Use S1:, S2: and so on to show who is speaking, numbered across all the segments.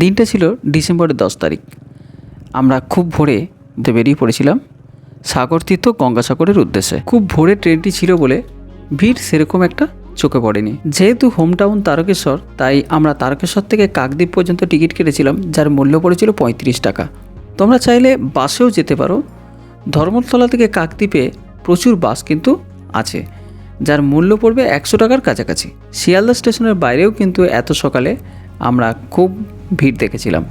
S1: দিনটা ছিল ডিসেম্বরের দশ তারিখ। আমরা খুব ভোরে বেরিয়ে পড়েছিলাম। সাগর তীর্থ গঙ্গাসাগরের উদ্দেশ্যে। খুব ভোরে ট্রেনটি ছিল বলে ভিড় সেরকম একটা চোখে পড়েনি। যেহেতু হোম টাউন তারকেশ্বর, তাই আমরা তারকেশ্বর থেকে কাকদ্বীপ পর্যন্ত টিকিট কেটেছিলাম, যার মূল্য পড়েছিল পঁয়ত্রিশ টাকা। তোমরা চাইলে বাসেও যেতে পারো। ধর্মতলা থেকে কাকদ্বীপে প্রচুর বাস কিন্তু আছে, যার মূল্য পড়বে একশো টাকার কাছাকাছি। শিয়ালদা স্টেশনের বাইরেও কিন্তু এত সকালে আমরা খুব ভিড় দেখেছিলাম।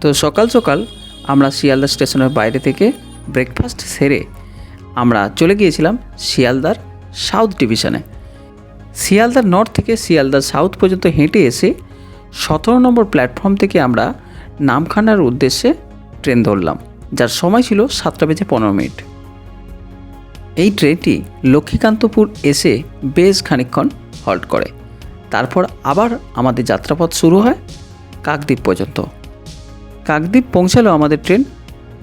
S1: তো সকাল সকাল আমরা শিয়ালদা স্টেশনের বাইরে থেকে ব্রেকফাস্ট সেরে আমরা চলে গিয়েছিলাম শিয়ালদার সাউথ ডিভিশনে শিয়ালদার নর্থ থেকে শিয়ালদার সাউথ পর্যন্ত হেঁটে এসে সতেরো নম্বর প্ল্যাটফর্ম থেকে আমরা নামখানার উদ্দেশ্যে ট্রেন ধরলাম, যার সময় ছিল সাতটা বেজে পনেরো মিনিট। এই ট্রেনটি লক্ষ্মীকান্তপুর এসে বেশ খানিকক্ষণ হল্ট করে। তারপর আবার আমাদের যাত্রাপথ শুরু হয় কাকদ্বীপ পর্যন্ত। কাকদ্বীপ পৌঁছালো আমাদের ট্রেন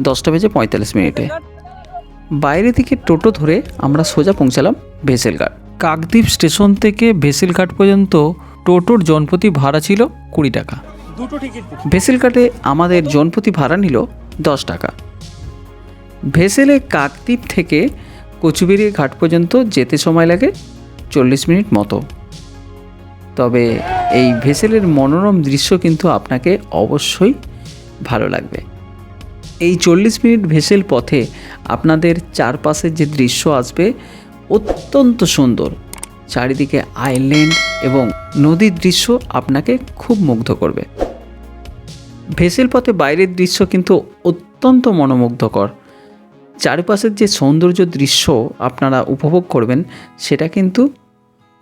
S1: দশটা বেজে পঁয়তাল্লিশ মিনিটে। বাইরে থেকে টোটো ধরে আমরা সোজা পৌঁছালাম ভেসেলঘাট। কাকদ্বীপ স্টেশন থেকে ভেসেলঘাট পর্যন্ত টোটোর জনপ্রতি ভাড়া ছিল কুড়ি টাকা।
S2: দুটো টিকিট
S1: ভেসেলঘাটে আমাদের জনপ্রতি ভাড়া নিল দশ টাকা। ভেসেলে কাকদ্বীপ থেকে কচুবেড়ি ঘাট পর্যন্ত যেতে সময় লাগে চল্লিশ মিনিট মতো। তবে এই ভেসেলের মনোরম দৃশ্য কিন্তু আপনাকে অবশ্যই ভালো লাগবে। এই চল্লিশ মিনিট ভেসেল পথে আপনাদের চারপাশের যে দৃশ্য আসবে অত্যন্ত সুন্দর। চারিদিকে আইল্যান্ড এবং নদীর দৃশ্য আপনাকে খুব মুগ্ধ করবে। ভেসেল পথে বাইরের দৃশ্য কিন্তু অত্যন্ত মনোমুগ্ধকর। চারপাশের যে সৌন্দর্য দৃশ্য আপনারা উপভোগ করবেন, সেটা কিন্তু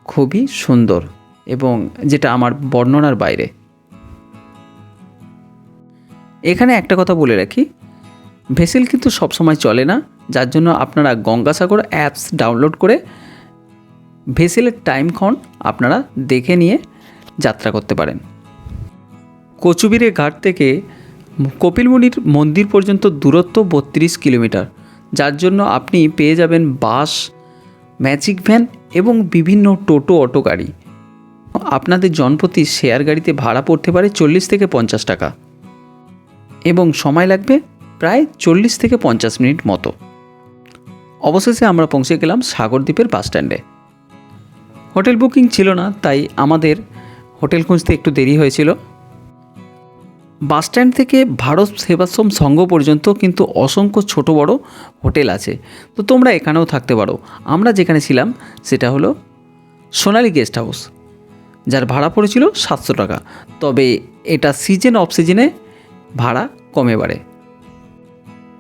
S1: খুবই সুন্দর। এবং যেটা আমার বর্ণনার বাইরে। এখানে একটা কথা বলে রাখি, ভেসেল কিন্তু সবসময় চলে না, যার জন্য আপনারা গঙ্গাসাগর অ্যাপস ডাউনলোড করে ভেসেলের টাইমক্ষণ আপনারা দেখে নিয়ে যাত্রা করতে পারেন। কচুবিরে ঘাট থেকে কপিলমুনির মন্দির পর্যন্ত দূরত্ব বত্রিশ কিলোমিটার, যার জন্য আপনি পেয়ে যাবেন বাস, ম্যাজিক ভ্যান এবং বিভিন্ন টোটো, অটো গাড়ি। আপনাদের জনপ্রতি শেয়ার গাড়িতে ভাড়া পড়তে পারে চল্লিশ থেকে পঞ্চাশ টাকা। এবং সময় লাগবে প্রায় চল্লিশ থেকে পঞ্চাশ মিনিট মতো। অবশেষে আমরা পৌঁছে গেলাম সাগরদ্বীপের বাস স্ট্যান্ডে। হোটেল বুকিং ছিল না, তাই আমাদের হোটেল খুঁজতে একটু দেরি হয়েছিল। বাসস্ট্যান্ড থেকে ভারত সেবাশ্রম সংঘ পর্যন্ত কিন্তু অসংখ্য ছোট বড় হোটেল আছে। তো তোমরা এখানেও থাকতে পারো। আমরা যেখানে ছিলাম, সেটা হলো সোনালি গেস্ট হাউস। যার ভাড়া পড়েছিল সাতশো টাকা। তবে এটা সিজন অফ সিজনে ভাড়া কমে বাড়ে।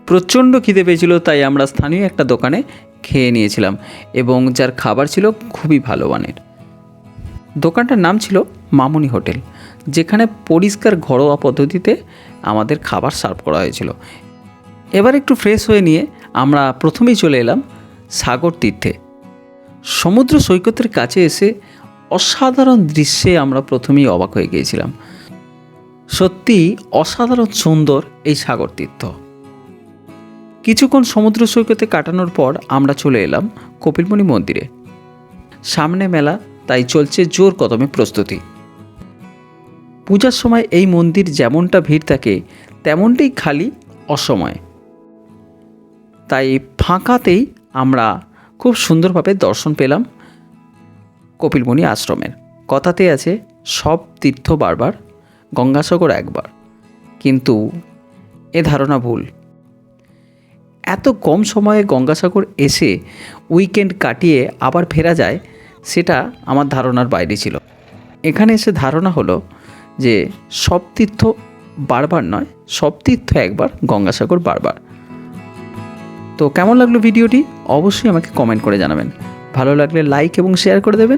S1: প্রচণ্ড খিদে পেয়েছিল, তাই আমরা স্থানীয় একটা দোকানে খেয়ে নিয়েছিলাম এবং যার খাবার ছিল খুবই ভালো মানের। দোকানটার নাম ছিল মামুনি হোটেল, যেখানে পরিষ্কার ঘরোয়া পদ্ধতিতে আমাদের খাবার সার্ভ করা হয়েছিল। এবার একটু ফ্রেশ হয়ে নিয়ে আমরা প্রথমেই চলে এলাম সাগর তীর্থে। সমুদ্র সৈকতের কাছে এসে অসাধারণ দৃশ্যে আমরা প্রথমেই অবাক হয়ে গিয়েছিলাম। সত্যি অসাধারণ সুন্দর এই সাগর তীর্থ। কিছুক্ষণ সমুদ্র সৈকতে কাটানোর পর আমরা চলে এলাম কপিলমণি মন্দিরে। সামনে মেলা, তাই চলছে জোর কদমে প্রস্তুতি। পূজার সময় এই মন্দির যেমনটা ভিড় থাকে, তেমনটাই খালি, অসময়। তাই ফাঁকাতেই আমরা খুব সুন্দরভাবে দর্শন পেলাম কপিলমণি আশ্রমের। কথাতে আছে, সব তীর্থ বারবার, গঙ্গাসাগর একবার। কিন্তু এ ধারণা ভুল। এত কম সময়ে গঙ্গাসাগর এসে উইকেন্ড কাটিয়ে আবার ফেরা যায়, সেটা আমার ধারণার বাইরে ছিল। এখানে এসে ধারণা হলো যে, সব তীর্থ বারবার নয়, সব তীর্থ একবার, গঙ্গাসাগর বারবার। তো কেমন লাগল ভিডিওটি? অবশ্যই আমাকে কমেন্ট করে জানাবেন। ভালো লাগলে লাইক এবং শেয়ার করে দেবেন।